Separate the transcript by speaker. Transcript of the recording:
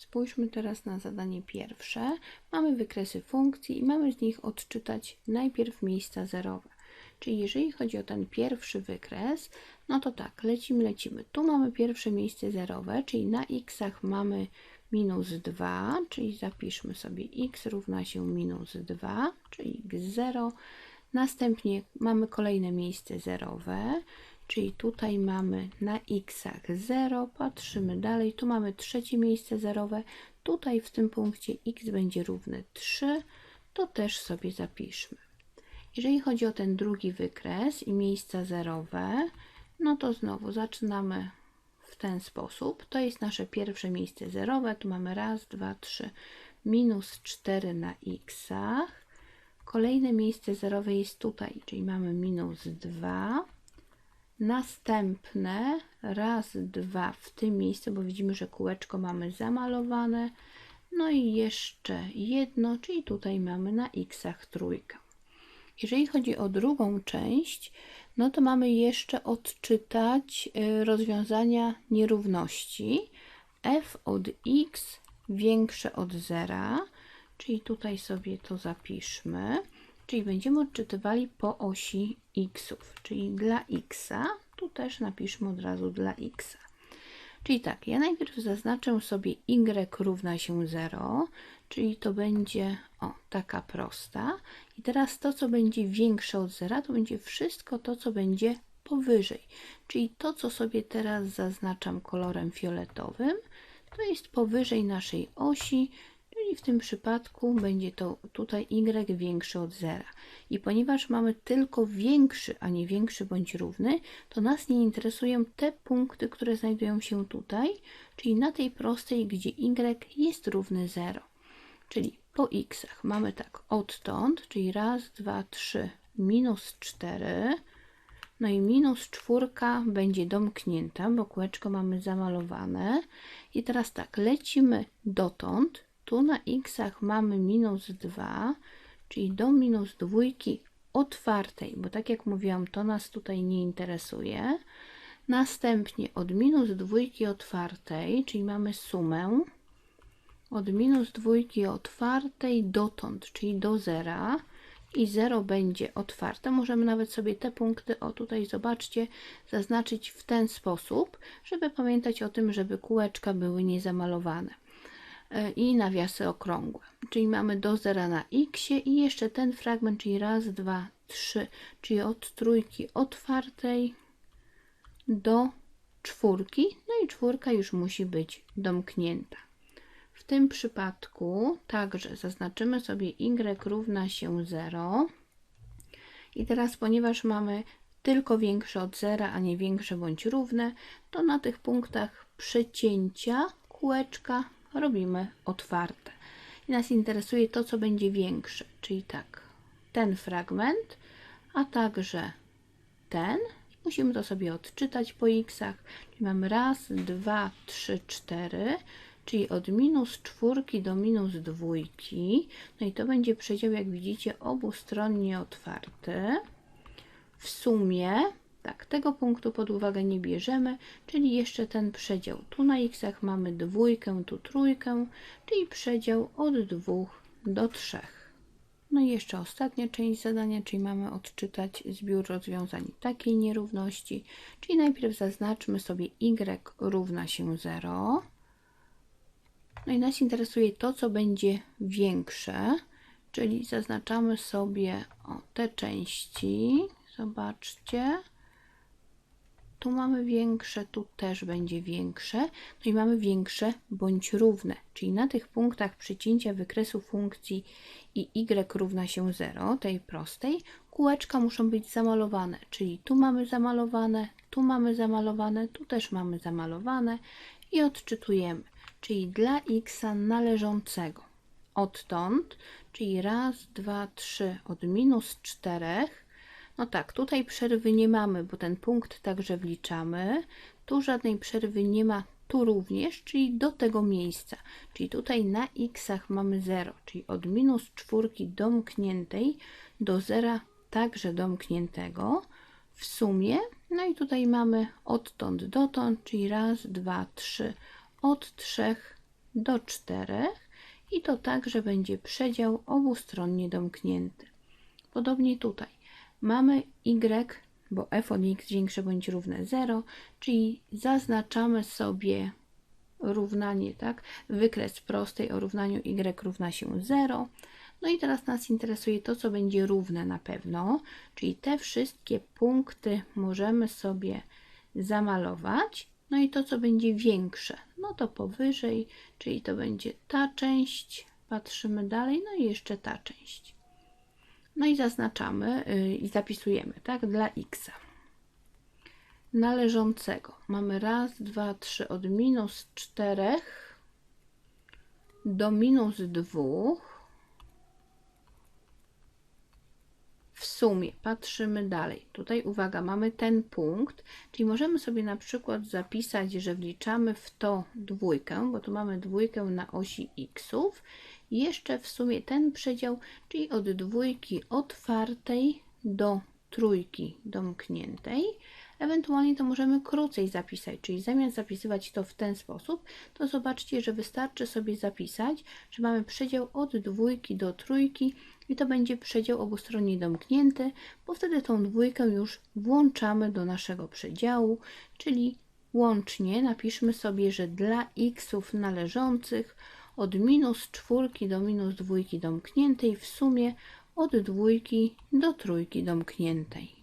Speaker 1: Spójrzmy teraz na zadanie pierwsze. Mamy wykresy funkcji i mamy z nich odczytać najpierw miejsca zerowe. Czyli jeżeli chodzi o ten pierwszy wykres, no to tak, lecimy, lecimy. Tu mamy pierwsze miejsce zerowe, czyli na xach mamy minus 2, czyli zapiszmy sobie x równa się minus 2, czyli x0. Następnie mamy kolejne miejsce zerowe, czyli tutaj mamy na xach 0, patrzymy dalej, tu mamy trzecie miejsce zerowe, tutaj w tym punkcie x będzie równy 3, to też sobie zapiszmy. Jeżeli chodzi o ten drugi wykres i miejsca zerowe, no to znowu zaczynamy w ten sposób. To jest nasze pierwsze miejsce zerowe. Tu mamy raz, dwa, trzy, minus 4 na x. Kolejne miejsce zerowe jest tutaj, czyli mamy minus 2. Następne raz, dwa w tym miejscu, bo widzimy, że kółeczko mamy zamalowane. No i jeszcze jedno, czyli tutaj mamy na xach trójkę. Jeżeli chodzi o drugą część, no to mamy jeszcze odczytać y, rozwiązania nierówności f od x większe od zera, czyli tutaj sobie to zapiszmy, czyli będziemy odczytywali po osi xów, czyli dla x, tu też napiszmy od razu dla x. Czyli tak, ja najpierw zaznaczę sobie y równa się 0, czyli to będzie o, taka prosta. I teraz to, co będzie większe od zera, to będzie wszystko to, co będzie powyżej. Czyli to, co sobie teraz zaznaczam kolorem fioletowym, to jest powyżej naszej osi, czyli w tym przypadku będzie to tutaj y większe od zera. I ponieważ mamy tylko większy, a nie większy bądź równy, to nas nie interesują te punkty, które znajdują się tutaj, czyli na tej prostej, gdzie y jest równy 0. Czyli po x mamy tak odtąd, czyli raz, dwa, trzy, minus 4. No i minus czwórka będzie domknięta, bo kółeczko mamy zamalowane. I teraz tak, lecimy dotąd. Tu na x mamy minus 2, czyli do minus dwójki otwartej, bo tak jak mówiłam, to nas tutaj nie interesuje. Następnie od minus dwójki otwartej, czyli mamy sumę od minus dwójki otwartej dotąd, czyli do zera i 0 będzie otwarte. Możemy nawet sobie te punkty, o tutaj zobaczcie, zaznaczyć w ten sposób, żeby pamiętać o tym, żeby kółeczka były niezamalowane i nawiasy okrągłe. Czyli mamy do zera na x i jeszcze ten fragment, czyli raz, dwa, trzy, czyli od trójki otwartej do czwórki, no i czwórka już musi być domknięta. W tym przypadku także zaznaczymy sobie y równa się 0. I teraz, ponieważ mamy tylko większe od zera, a nie większe bądź równe, to na tych punktach przecięcia kółeczka robimy otwarte. I nas interesuje to, co będzie większe, czyli tak, ten fragment, a także ten. Musimy to sobie odczytać po x'ach. Czyli mamy raz, dwa, trzy, cztery czyli od minus czwórki do minus dwójki. No i to będzie przedział, jak widzicie, obustronnie otwarty. W sumie, tak, tego punktu pod uwagę nie bierzemy, czyli jeszcze ten przedział. Tu na x mamy dwójkę, tu trójkę, czyli przedział od dwóch do trzech. No i jeszcze ostatnia część zadania, czyli mamy odczytać zbiór rozwiązań takiej nierówności, czyli najpierw zaznaczmy sobie y równa się 0. No i nas interesuje to, co będzie większe, czyli zaznaczamy sobie o, te części. Zobaczcie. Tu mamy większe, tu też będzie większe. No i mamy większe bądź równe, czyli na tych punktach przecięcia wykresu funkcji i y równa się 0, tej prostej, kółeczka muszą być zamalowane, czyli tu mamy zamalowane, tu mamy zamalowane, tu też mamy zamalowane i odczytujemy czyli dla x należącego odtąd, czyli raz, dwa, trzy od minus 4. No tak, tutaj przerwy nie mamy, bo ten punkt także wliczamy. Tu żadnej przerwy nie ma, tu również, czyli do tego miejsca. Czyli tutaj na xach mamy 0, czyli od minus 4 domkniętej do zera także domkniętego w sumie. No i tutaj mamy odtąd dotąd, czyli raz, dwa, trzy od 3 do 4 i to tak, że będzie przedział obustronnie domknięty. Podobnie tutaj mamy y, bo f od x większe bądź równe 0, czyli zaznaczamy sobie równanie, tak? Wykres prostej o równaniu y równa się 0. No i teraz nas interesuje to, co będzie równe na pewno, czyli te wszystkie punkty możemy sobie zamalować. No i to, co będzie większe, no to powyżej, czyli to będzie ta część, patrzymy dalej, no i jeszcze ta część. No i zaznaczamy yy, i zapisujemy, tak, dla x. Należącego. Mamy raz, dwa, trzy od minus 4 do minus 2 w sumie patrzymy dalej. Tutaj uwaga, mamy ten punkt, czyli możemy sobie na przykład zapisać, że wliczamy w to dwójkę, bo tu mamy dwójkę na osi xów. Jeszcze w sumie ten przedział, czyli od dwójki otwartej do trójki domkniętej. Ewentualnie to możemy krócej zapisać, czyli zamiast zapisywać to w ten sposób, to zobaczcie, że wystarczy sobie zapisać, że mamy przedział od dwójki do trójki i to będzie przedział obustronnie domknięty, bo wtedy tą dwójkę już włączamy do naszego przedziału, czyli łącznie napiszmy sobie, że dla xów należących od minus czwórki do minus dwójki domkniętej w sumie od dwójki do trójki domkniętej.